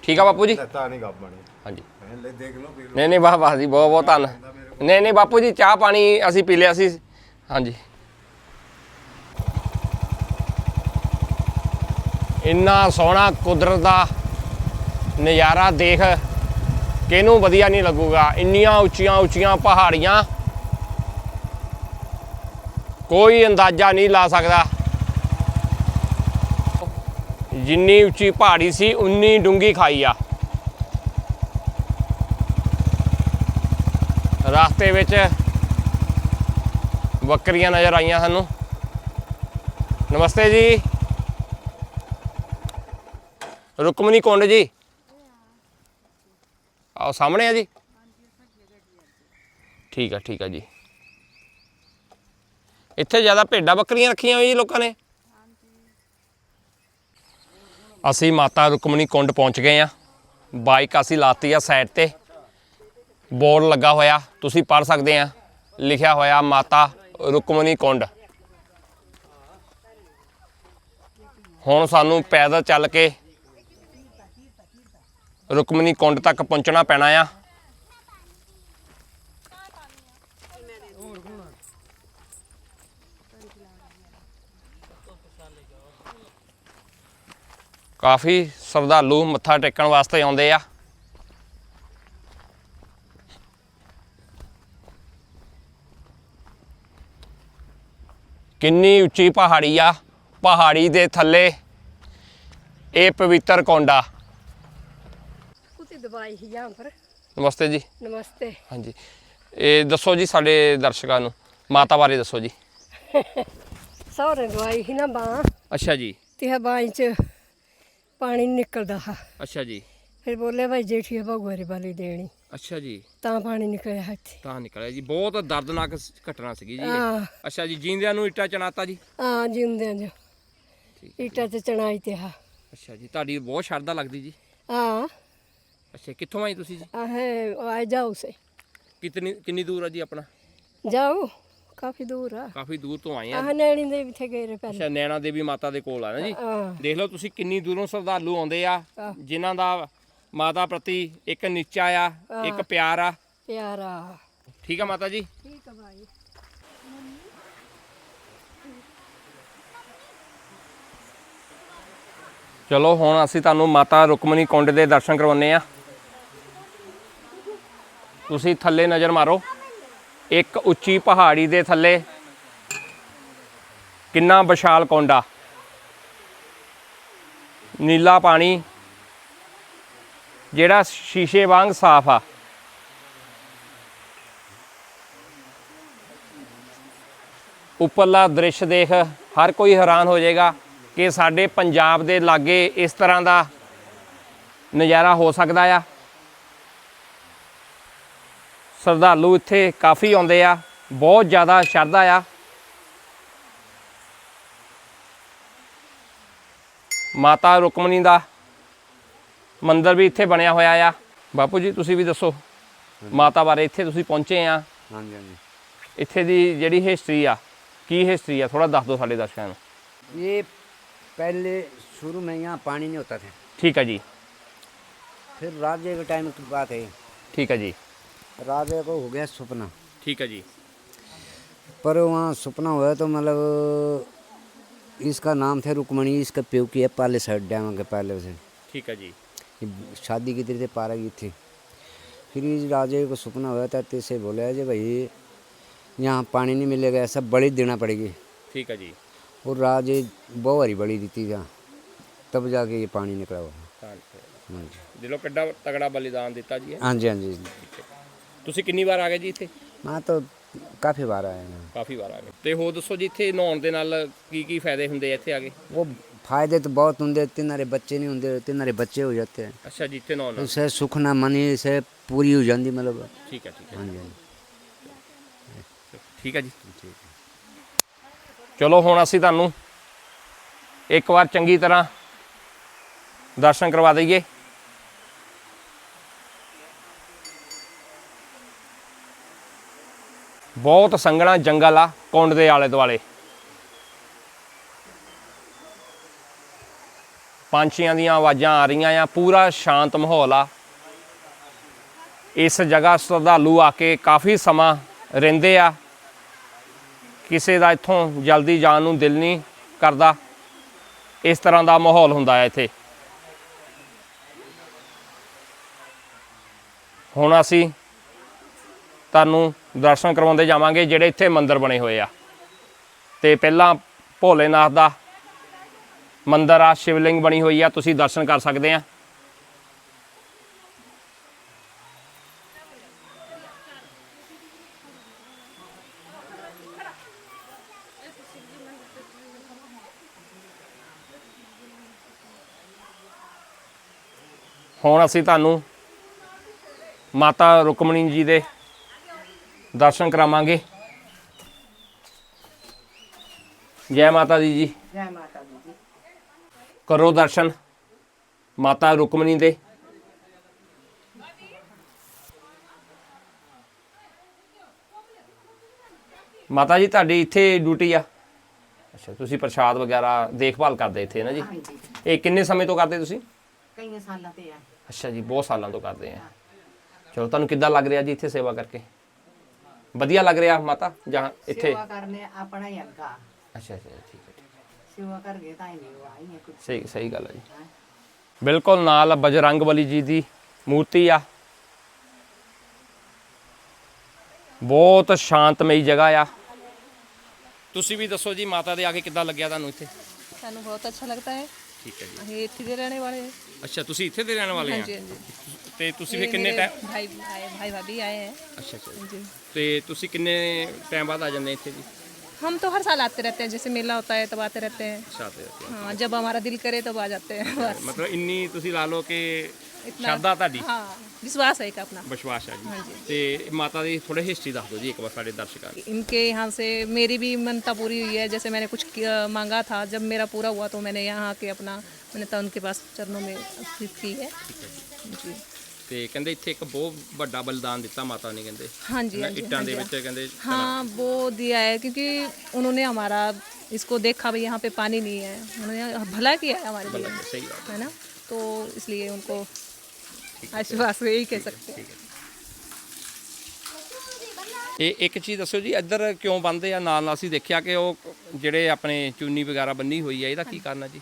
ਠੀਕ ਆ ਬਾਪੂ ਜੀ? ਤਾਂ ਨਹੀਂ ਗੱਬ ਬਣੀ। ਹਾਂਜੀ। ਲੈ ਦੇਖ ਲਓ ਪੀ ਨਹੀਂ ਨਹੀਂ ਵਾਹ ਵਾਹ ਜੀ ਬਹੁਤ ਬਹੁਤ ਧੰਨ। ਨਹੀਂ ਨਹੀਂ ਬਾਪੂ ਜੀ ਚਾਹ ਪਾਣੀ ਅਸੀਂ ਪੀ ਲਿਆ ਸੀ। ਹਾਂਜੀ। ਇੰਨਾ ਸੋਹਣਾ ਕੁਦਰਤ ਦਾ ਨਜ਼ਾਰਾ ਦੇਖ ਕਿਹਨੂੰ ਵਧੀਆ ਨਹੀਂ ਲੱਗੂਗਾ? ਇੰਨੀਆਂ ਉੱਚੀਆਂ ਉੱਚੀਆਂ ਪਹਾੜੀਆਂ ਕੋਈ ਅੰਦਾਜ਼ਾ ਨਹੀਂ ਲਾ ਸਕਦਾ। ਜਿੰਨੀ ਉੱਚੀ ਪਹਾੜੀ ਸੀ, ਉਨੀ ਡੂੰਗੀ ਖਾਈ ਆ। ਰਸਤੇ ਵਿੱਚ ਬੱਕਰੀਆਂ ਨਜ਼ਰ ਆਈਆਂ ਸਾਨੂੰ। ਨਮਸਤੇ ਜੀ। ਰੁਕਮਨੀ ਕੁੰਡ ਜੀ। ਆਓ ਸਾਹਮਣੇ ਆ ਜੀ? ਠੀਕ ਆ ਠੀਕ ਆ ਜੀ। ਇੱਥੇ ਜ਼ਿਆਦਾ ਭੇਡਾਂ ਬੱਕਰੀਆਂ ਰੱਖੀਆਂ ਹੋਈਆਂ ਜੀ ਲੋਕਾਂ ਨੇ। ਅਸੀਂ ਮਾਤਾ ਰੁਕਮਣੀ ਕੁੰਡ ਪਹੁੰਚ ਗਏ ਆ। ਬਾਈਕ ਅਸੀਂ ਲਾਤੀ ਆ ਸਾਈਡ ਤੇ। ਬੋਰਡ ਲੱਗਾ ਹੋਇਆ, ਤੁਸੀਂ ਪੜ ਸਕਦੇ ਆ। ਲਿਖਿਆ ਹੋਇਆ, ਮਾਤਾ ਰੁਕਮਣੀ ਕੁੰਡ। ਹੁਣ ਸਾਨੂੰ ਪੈਦਲ ਚੱਲ ਕੇ ਰੁਕਮਨੀ ਕੁੰਡ ਤੱਕ ਪਹੁੰਚਣਾ ਪੈਣਾ ਆ। ਕਾਫੀ ਸ਼ਰਧਾਲੂ ਮੱਥਾ ਟੇਕਣ ਵਾਸਤੇ ਆਉਂਦੇ ਆ। ਕਿੰਨੀ ਉੱਚੀ ਪਹਾੜੀ ਆ। ਪਹਾੜੀ ਦੇ ਥੱਲੇ ਇਹ ਪਵਿੱਤਰ ਕੋਂਡਾ ਤੇ ਦਵਾਈ ਹੀ ਜਾਂ ਨਮਸਤੇ ਜੀ। ਨਮਸਤੇ। ਹਾਂਜੀ। ਇਹ ਦੱਸੋ ਜੀ ਸਾਡੇ ਦਰਸ਼ਕਾਂ ਨੂੰ ਮਾਤਾ ਬਾਰੇ ਦੱਸੋ ਜੀ। ਸਹੁਰੇ ਦਵਾਈ ਹੀ ਨਾ ਬਾਂ ਅੱਛਾ ਜੀ। ਤੇ ਆ ਬਾਂ ਚ ਪਾਣੀ ਨਿਕਲਦਾ। ਹਾ ਅੱਛਾ ਜੀ। ਫਿਰ ਬੋਲੇ ਭਾਈ ਜੇਠੀ ਆ ਭਗਵਾਰੇ ਵਾਲੀ ਦੇਣੀ। ਅੱਛਾ ਜੀ। ਤਾਂ ਪਾਣੀ ਨਿਕਲਿਆ ਹੱਥੀ ਤਾਂ ਨਿਕਲਿਆ ਜੀ। ਬਹੁਤ ਦਰਦਨਾਕ ਘਟਨਾ ਸੀਗੀ ਜੀ ਹਾਂ ਅੱਛਾ ਜੀ ਜੀਂਦਿਆਂ ਨੂੰ ਇੱਟਾ ਚਣਾਤਾ ਜੀ। ਹਾਂ ਜਿਉਂਦਿਆਂ ਜੋ ਠੀਕ। ਤੇ ਚਣਾਈ ਤੇ ਹਾ ਅੱਛਾ ਜੀ ਤੁਹਾਡੀ ਬਹੁਤ ਸ਼ਰਧਾ ਲੱਗਦੀ ਜੀ। ਹਾਂ। ਅੱਛਾ ਕਿੱਥੋਂ ਆਏ ਤੁਸੀਂ ਜੀ आहे आए जाओ से ਕਿਤਨੀ ਕਿੰਨੀ ਦੂਰ ਆ ਜੀ ਆਪਣਾ जाओ काफी दूर आ ਕਾਫੀ ਦੂਰ ਤੋਂ ਆਏ ਆ ਆਹ ਨੈਣੀ ਦੇ ਵੀ ਥੇ ਗਏ ਰੇ ਪਹਿਲੇ ਅੱਛਾ ਨੈਣਾ ਦੇਵੀ ਮਾਤਾ ਦੇ ਕੋਲ ਆ ਨਾ ਜੀ ਹਾਂ ਦੇਖ ਲਓ ਤੁਸੀਂ ਕਿੰਨੀ ਦੂਰੋਂ ਸ਼ਰਧਾਲੂ ਆਉਂਦੇ ਆ ਆਹ। ਜਿਨ੍ਹਾਂ ਦਾ ਮਾਤਾ ਪ੍ਰਤੀ ਇੱਕ ਨਿਚਾ ਆ ਇੱਕ ਆਹ। ਪਿਆਰ ਆ ਪਿਆਰਾ ਠੀਕ ਆ ਮਾਤਾ ਜੀ ਠੀਕ ਆ ਭਾਈ ਚਲੋ ਹੁਣ ਅਸੀਂ ਤੁਹਾਨੂੰ ਮਾਤਾ ਰੁਕਮਣੀ ਕੁੰਡ ਦੇ ਦਰਸ਼ਨ ਕਰਵਾਉਨੇ ਆ ਤੁਸੀਂ ਥੱਲੇ ਨਜ਼ਰ ਮਾਰੋ। ਇੱਕ ਉੱਚੀ ਪਹਾੜੀ ਦੇ ਥੱਲੇ। ਕਿੰਨਾ ਵਿਸ਼ਾਲ ਕੁੰਡ। ਨੀਲਾ ਪਾਣੀ। ਜਿਹੜਾ ਸ਼ੀਸ਼ੇ ਵਾਂਗ ਸਾਫ਼ ਆ। ਉੱਪਰਲਾ ਦ੍ਰਿਸ਼ ਦੇਖ, ਹਰ ਕੋਈ ਹੈਰਾਨ ਹੋ ਜਾਏਗਾ ਕਿ ਸਾਡੇ ਪੰਜਾਬ ਦੇ ਲਾਗੇ ਇਸ ਤਰ੍ਹਾਂ ਦਾ ਨਜ਼ਾਰਾ ਹੋ ਸਕਦਾ ਆ। ਸ਼ਰਧਾਲੂ ਇੱਥੇ ਕਾਫੀ ਆਉਂਦੇ ਆ ਬਹੁਤ ਜ਼ਿਆਦਾ ਸ਼ਰਧਾ ਆ ਮਾਤਾ ਰੁਕਮਣੀ ਦਾ ਮੰਦਿਰ ਵੀ ਇੱਥੇ ਬਣਿਆ ਹੋਇਆ ਆ ਬਾਪੂ ਜੀ ਤੁਸੀਂ ਵੀ ਦੱਸੋ ਮਾਤਾ ਬਾਰੇ ਇੱਥੇ ਤੁਸੀਂ ਪਹੁੰਚੇ ਆ हाँ जी हाँ जी ਇੱਥੇ ਦੀ ਜਿਹੜੀ ਹਿਸਟਰੀ ਆ ਕੀ ਹਿਸਟਰੀ ਆ ਥੋੜਾ ਦੱਸ ਦਿਓ ਸਾਡੇ ਦਰਸ਼ਕਾਂ ਨੂੰ ये पहले शुरू में यहाँ पानी नहीं होता था ਠੀਕ ਹੈ ਜੀ फिर राजे के टाइम की बात है ਠੀਕ ਹੈ ਜੀ राजे को हो गया सपना ਠੀਕ ਹੈ ਜੀ पर वहाँ सपना हुआ तो मतलब इसका नाम था रुकमणी इसका प्यो की है पाले साइड डैम के पहले से ਠੀਕ ਹੈ जी ये शादी की थी पारा की थी फिर इस राजे को सपना हुआ था तो इसे बोला जी भाई यहाँ पानी नहीं मिलेगा ऐसा बड़ी देना पड़ेगी ਠੀਕ ਹੈ ਜੀ और राजे बहुत हरी बड़ी दी थी जहाँ तब जाके ये पानी निकला हुआ हाँ जी ਦਿਲੋਂ ਕਿੱਡਾ ਤਗੜਾ ਬਲੀਦਾਨ ਦਿੱਤਾ ਜੀ हाँ जी हाँ जी ਤੁਸੀਂ ਕਿੰਨੀ ਵਾਰ ਆ ਗਏ ਜੀ ਇੱਥੇ मैं तो काफ़ी बार आए हैं ਕਾਫੀ ਵਾਰ ਆ ਗਏ ਤੇ ਹੋਰ ਦੱਸੋ ਜੀ ਇੱਥੇ ਨਹਾਉਣ ਦੇ ਨਾਲ ਕੀ ਕੀ ਫਾਇਦੇ ਹੁੰਦੇ ਆ ਇੱਥੇ ਆ ਕੇ वो फायदे तो बहुत होंगे तिनारे बच्चे नहीं होंगे तिनारे बच्चे हो जाते हैं ਅੱਛਾ ਜੀ ਇੱਥੇ ਨਹਾਉਣ ਨਾਲ उससे सुखना मनी से पूरी हो जाती मतलब ਠੀਕ ਹੈ ਠੀਕ ਹੈ हाँ जी हाँ जी ਠੀਕ ਹੈ ਜੀ ਚਲੋ ਹੁਣ ਅਸੀਂ ਤੁਹਾਨੂੰ ਇੱਕ ਵਾਰ ਚੰਗੀ ਤਰ੍ਹਾਂ ਦਰਸ਼ਨ ਕਰਵਾ ਦਈਏ ਬਹੁਤ ਸੰਘਣਾ ਜੰਗਲ ਆ ਕੁੰਡ ਦੇ ਆਲੇ ਦੁਆਲੇ। ਪੰਛੀਆਂ ਦੀਆਂ ਆਵਾਜ਼ਾਂ ਆ ਰਹੀਆਂ ਆ, ਪੂਰਾ ਸ਼ਾਂਤ ਮਾਹੌਲ ਆ। ਇਸ ਜਗ੍ਹਾ ਸ਼ਰਧਾਲੂ ਆ ਕੇ ਕਾਫੀ ਸਮਾਂ ਰਹਿੰਦੇ ਆ। ਕਿਸੇ ਦਾ ਇੱਥੋਂ ਜਲਦੀ ਜਾਣ ਨੂੰ ਦਿਲ ਨਹੀਂ ਕਰਦਾ। ਇਸ ਤਰ੍ਹਾਂ ਦਾ ਮਾਹੌਲ ਹੁੰਦਾ ਹੈ ਇੱਥੇ। ਹੁਣ ਅਸੀਂ ਤੁਹਾਨੂੰ ਦਰਸ਼ਨ ਕਰਵਾਉਂਦੇ ਜਾਵਾਂਗੇ ਜਿਹੜੇ ਇੱਥੇ ਮੰਦਿਰ ਬਣੇ ਹੋਏ ਆ। ਤੇ ਪਹਿਲਾਂ ਭੋਲੇਨਾਥ ਦਾ ਮੰਦਿਰ ਆ, ਸ਼ਿਵਲਿੰਗ ਬਣੀ ਹੋਈ ਆ, ਤੁਸੀਂ ਦਰਸ਼ਨ ਕਰ ਸਕਦੇ ਆ। ਹੁਣ ਅਸੀਂ ਤੁਹਾਨੂੰ ਮਾਤਾ ਰੁਕਮਣੀ ਜੀ ਦੇ ਦਰਸ਼ਨ ਕਰਾਵਾਂਗੇ। ਜੈ ਮਾਤਾ ਦੀ ਜੀ। ਜੈ ਮਾਤਾ ਦੀ ਜੀ। ਕਰੋ ਦਰਸ਼ਨ ਮਾਤਾ ਰੁਕਮਣੀ ਦੇ। ਮਾਤਾ ਜੀ ਤੁਹਾਡੀ ਇੱਥੇ ਡਿਊਟੀ ਆ। ਅੱਛਾ ਤੁਸੀਂ ਪ੍ਰਸ਼ਾਦ ਵਗੈਰਾ ਦੇਖਭਾਲ ਕਰਦੇ ਇੱਥੇ ਨਾ ਜੀ? ਹਾਂਜੀ। ਇਹ ਕਿੰਨੇ ਸਮੇਂ ਤੋਂ ਕਰਦੇ ਤੁਸੀਂ? ਕਈਆਂ ਸਾਲਾਂ ਤੇ ਆ। ਅੱਛਾ ਜੀ ਬਹੁਤ ਸਾਲਾਂ ਤੋਂ ਕਰਦੇ ਆ। ਚਲੋ ਤੁਹਾਨੂੰ ਕਿੱਦਾਂ ਲੱਗ ਰਿਹਾ ਜੀ ਇੱਥੇ ਸੇਵਾ ਕਰਕੇ? ਵਧੀਆ ਲੱਗ ਰਿਹਾ ਮਾਤਾ ਜਾਂ ਇੱਥੇ? ਸੇਵਾ ਕਰਨੇ ਆਪਣਾ ਹੀ ਅੱਗਾ ਅੱਛਾ ਅੱਛਾ ਠੀਕ ਹੈ ਹੈ। ਸੇਵਾ ਕਰ ਗਏ ਤਾਂ ਹੀ ਨਹੀਂ ਆਈ ਹੈ ਕੁਝ ਸਹੀ ਸਹੀ ਗੱਲ ਹੈ ਜੀ। ਬਿਲਕੁਲ ਨਾਲ ਬਜਰੰਗ ਬਲੀ ਜੀ ਦੀ ਮੂਰਤੀ ਆ। ਬਹੁਤ ਸ਼ਾਂਤਮਈ ਜਗ੍ਹਾ ਆ। ਤੁਸੀਂ ਵੀ ਦੱਸੋ ਜੀ ਮਾਤਾ ਦੇ ਆ ਕੇ ਕਿੱਦਾਂ ਲੱਗਿਆ ਤੁਹਾਨੂੰ ਇੱਥੇ? ਸਾਨੂੰ ਬਹੁਤ ਅੱਛਾ ਲੱਗਦਾ ਹੈ। ਠੀਕ ਹੈ ਜੀ। ਅਸੀਂ ਇੱਥੇ ਦੇ ਰਹਿਣੇ ਵਾਲੇ हैं ਅੱਛਾ ਤੁਸੀਂ ਇੱਥੇ ਦੇ ਰਹਿਣ ਵਾਲੇ ਆ? ਹਾਂਜੀ ਹਾਂਜੀ। ਤੇ ਤੁਸੀਂ ये ਫਿਰ ਕਿੰਨੇ मेरे ਟਾਈਮ भाई आए भाई भाभी आए हैं ਅੱਛਾ ਅੱਛਾ ਜੀ। जी ਤੇ ਤੁਸੀਂ ਕਿੰਨੇ ਟਾਈਮ ਬਾਅਦ ਆ ਜਾਂਦੇ ਇੱਥੇ ਜੀ हम तो हर साल आते रहते हैं जैसे मेला होता है तब आते रहते हैं ਸ਼ਾਦੇ हाँ जब हमारा दिल करे तब आ जाते हैं बस ਮਤਲਬ ਇੰਨੀ ਤੁਸੀਂ ਲਾ ਲਓ ਕਿ इतना ਸ਼ਰਧਾ ਤੁਹਾਡੀ हाँ विश्वास है एक अपना ਵਿਸ਼ਵਾਸ ਆ ਜੀ ਹਾਂਜੀ। ਤੇ ਮਾਤਾ ਦੀ ਥੋੜੇ ਹਿਸਟਰੀ ਦੱਸ ਦਿਓ ਜੀ ਇੱਕ ਵਾਰ ਸਾਡੇ ਦਰਸ਼ਕਾਂ ਨੂੰ इनके यहाँ से मेरी भी मनता पूरी हुई है जैसे मैंने कुछ किया- मांगा था जब मेरा पूरा हुआ तो मैंने यहाँ आके अपना मैंने तो उनके पास चरणों में अर्पित की है जी ਤੇ ਕਹਿੰਦੇ ਇੱਥੇ ਇੱਕ ਬਹੁਤ ਵੱਡਾ ਬਲਿਦਾਨ ਦਿੱਤਾ ਮਾਤਾ ਨੇ ਕਹਿੰਦੇ। ਹਾਂਜੀ ਹਾਂਜੀ ਇੱਟਾਂ ਦੇ ਵਿੱਚ ਕਹਿੰਦੇ हाँ वो दिया है क्योंकि उन्होंने हमारा इसको देखा भाई यहाँ पे पानी नहीं है उन्होंने भला किया है हमारे लिए ਸਹੀ ਗੱਲ है ना तो इसलिए उनको आशीर्वाद से यही कह सकते हैं ਇਹ ਇੱਕ ਚੀਜ਼ ਦੱਸੋ ਜੀ ਇੱਧਰ ਕਿਉਂ ਬੰਦੇ ਆ? ਨਾਲ ਨਾਲ ਅਸੀਂ ਦੇਖਿਆ ਕਿ ਉਹ ਜਿਹੜੇ ਆਪਣੇ ਚੂਨੀ ਵਗੈਰਾ ਬੰਨੀ ਹੋਈ ਆ ਇਹਦਾ ਕੀ ਕਾਰਨ ਜੀ?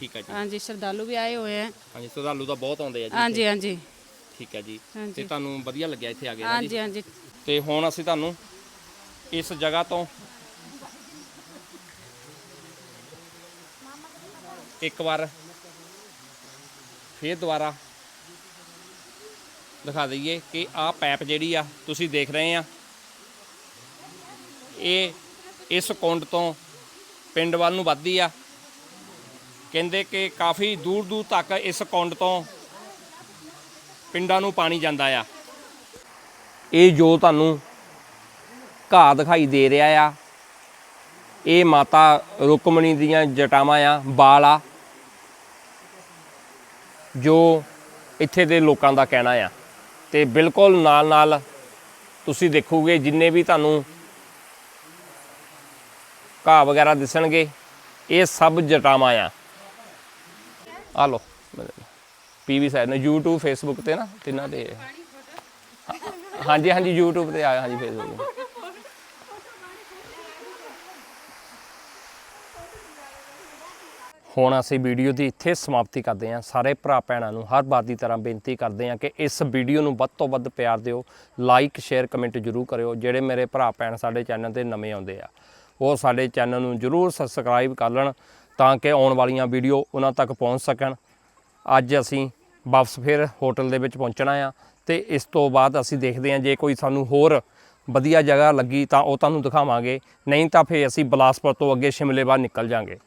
ਠੀਕ ਹੈ ਜੀ। ਹਾਂਜੀ ਸ਼ਰਧਾਲੂ ਵੀ ਆਏ ਹੋਏ ਹੈ। ਹਾਂਜੀ ਸ਼ਰਧਾਲੂ ਤਾਂ ਬਹੁਤ ਆਉਂਦੇ ਆ ਜੀ ਹਾਂਜੀ ਹਾਂਜੀ। ਠੀਕ ਹੈ ਜੀ। ਤੇ ਤੁਹਾਨੂੰ ਵਧੀਆ ਲੱਗਿਆ ਇੱਥੇ ਆ ਕੇ ਨਾ ਜੀ? ਹਾਂਜੀ ਹਾਂਜੀ। ਤੇ ਹੁਣ ਅਸੀਂ ਤੁਹਾਨੂੰ ਇਸ ਜਗ੍ਹਾ ਤੋਂ ਇੱਕ ਵਾਰ ਫੇਰ ਦੁਬਾਰਾ ਦਿਖਾ ਦਈਏ ਕਿ ਆਹ ਪੈਪ ਜਿਹੜੀ ਆ ਤੁਸੀਂ ਦੇਖ ਰਹੇ ਆ। ਇਹ ਇਸ ਕੁੰਡ ਤੋਂ ਪਿੰਡ ਵੱਲ ਨੂੰ ਵੱਧਦੀ ਆ। ਕਹਿੰਦੇ ਕਿ ਕਾਫੀ ਦੂਰ ਦੂਰ ਤੱਕ ਇਸ ਕੁੰਡ ਤੋਂ ਪਿੰਡਾਂ ਨੂੰ ਪਾਣੀ ਜਾਂਦਾ ਆ। ਇਹ ਜੋ ਤੁਹਾਨੂੰ ਘਾਹ ਦਿਖਾਈ ਦੇ ਰਿਹਾ ਆ, ਇਹ ਮਾਤਾ ਰੁਕਮਣੀ ਦੀਆਂ ਜਟਾਵਾਂ ਆ, ਬਾਲ ਆ, ਜੋ ਇੱਥੇ ਦੇ ਲੋਕਾਂ ਦਾ ਕਹਿਣਾ ਆ। ਤੇ ਬਿਲਕੁਲ ਨਾਲ ਨਾਲ ਤੁਸੀਂ ਦੇਖੋਗੇ ਜਿੰਨੇ ਵੀ ਤੁਹਾਨੂੰ ਘਾਹ ਵਗੈਰਾ ਦਿਸਣਗੇ, ਇਹ ਸਭ ਜਟਾਵਾਂ ਆ। ਆ ਲੋ ਪੀਵੀ ਸਾਈਡ ਨੇ YouTube, Facebook ਤੇ ਨਾ ਤਿੰਨਾਂ ਤੇ। ਹਾਂਜੀ ਹਾਂਜੀ, YouTube ਤੇ ਆਇਆ, ਹਾਂਜੀ, Facebook ਤੇ। ਹੁਣ ਅਸੀਂ ਵੀਡੀਓ ਦੀ ਇੱਥੇ ਸਮਾਪਤੀ ਕਰਦੇ ਹਾਂ। ਸਾਰੇ ਭਰਾ ਭੈਣਾਂ ਨੂੰ ਹਰ ਵਾਰ ਦੀ ਤਰ੍ਹਾਂ ਬੇਨਤੀ ਕਰਦੇ ਹਾਂ ਕਿ ਇਸ ਵੀਡੀਓ ਨੂੰ ਵੱਧ ਤੋਂ ਵੱਧ ਪਿਆਰ ਦਿਓ ਲਾਈਕ ਸ਼ੇਅਰ ਕਮੈਂਟ ਜਰੂਰ ਕਰਿਓ, ਜਿਹੜੇ ਮੇਰੇ ਭਰਾ ਭੈਣ ਸਾਡੇ ਚੈਨਲ ਤੇ ਨਵੇਂ ਆਉਂਦੇ ਆ। ਉਹ ਸਾਡੇ ਚੈਨਲ ਨੂੰ ਜਰੂਰ ਸਬਸਕ੍ਰਾਈਬ ਕਰ ਲੈਣ। ਤਾਂ ਕਿ ਆਉਣ ਵਾਲੀਆਂ ਵੀਡੀਓ ਉਹਨਾਂ ਤੱਕ ਪਹੁੰਚ ਸਕਣ। ਅੱਜ ਅਸੀਂ ਵਾਪਸ ਫਿਰ ਹੋਟਲ ਦੇ ਵਿੱਚ ਪਹੁੰਚਣਾ ਆ ਤੇ ਇਸ ਤੋਂ ਬਾਅਦ ਅਸੀਂ ਦੇਖਦੇ ਹਾਂ, ਜੇ ਕੋਈ ਸਾਨੂੰ ਹੋਰ ਵਧੀਆ ਜਗ੍ਹਾ ਲੱਗੀ ਤਾਂ ਉਹ ਤੁਹਾਨੂੰ ਦਿਖਾਵਾਂਗੇ। ਨਹੀਂ ਤਾਂ ਫਿਰ ਅਸੀਂ ਬਲਾਸਪੁਰ ਤੋਂ ਅੱਗੇ ਸ਼ਿਮਲੇ ਬਾਹਰ ਨਿਕਲ ਜਾਾਂਗੇ।